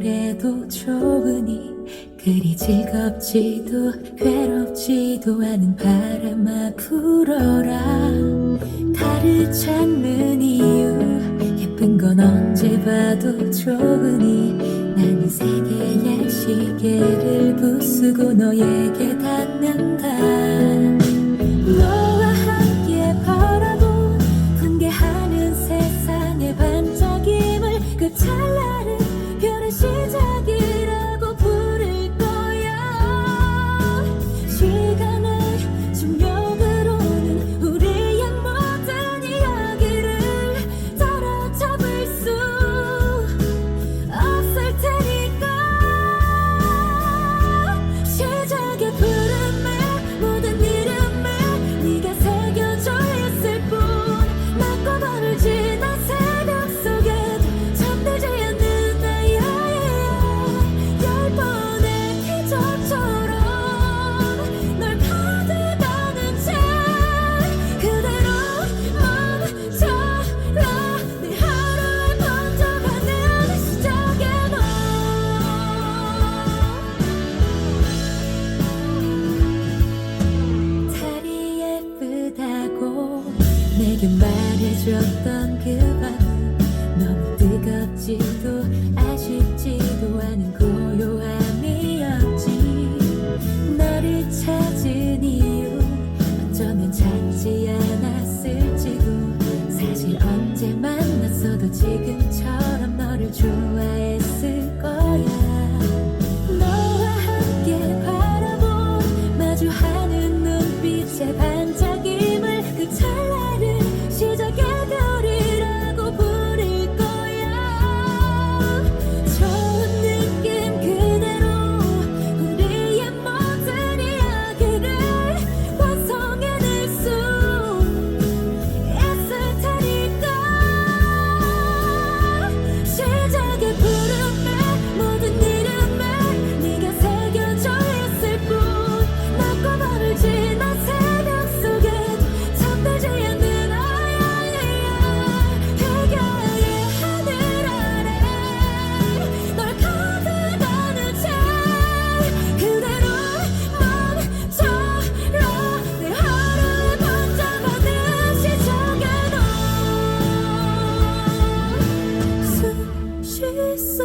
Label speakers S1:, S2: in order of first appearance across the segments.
S1: 그래도 좋으니 그리 즐겁지도 괴롭지도 않은 바람아 불어라. 달을 찾는 이유 예쁜 건 언제 봐도 좋으니 나는 세계의 시계를 부수고 너에게 닿는다 그게 말해줬던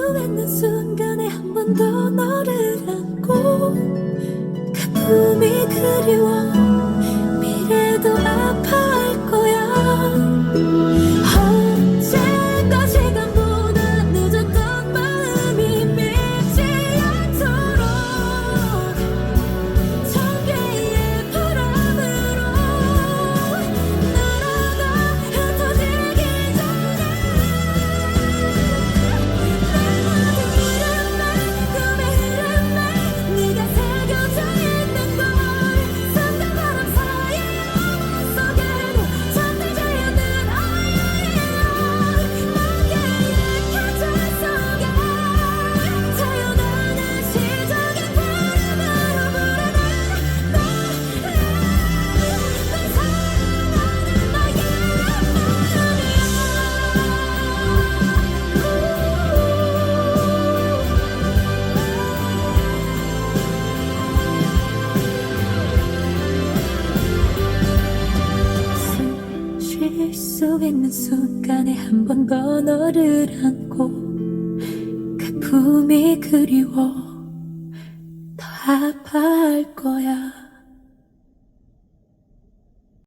S1: 마주했는 순간에 한 번 더 너를 안고 가끔이 그리워. 뱉는 순간에 한 번 더 너를 안고 그 품이 그리워 더 아파할 거야.